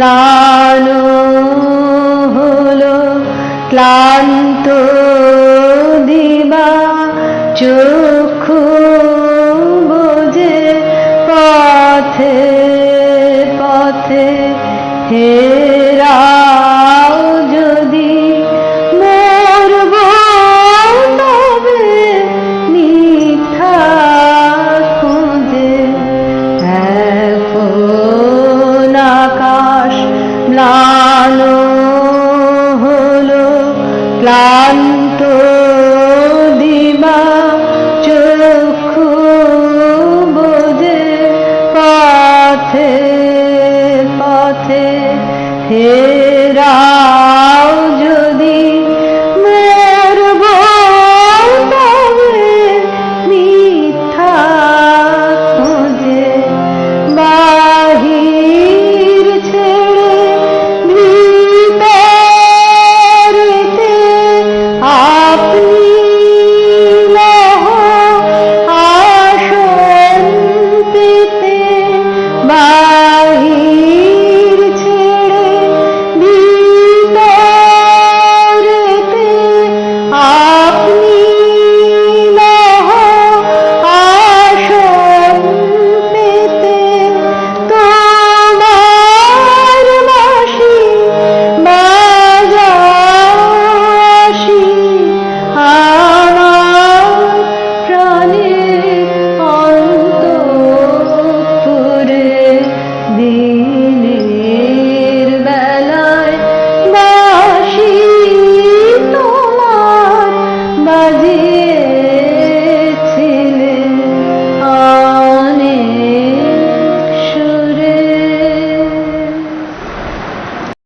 ম্লান হলো ক্লান্ত দিবা চক্ষু বোঝে পথে পথে হেরা হে রাম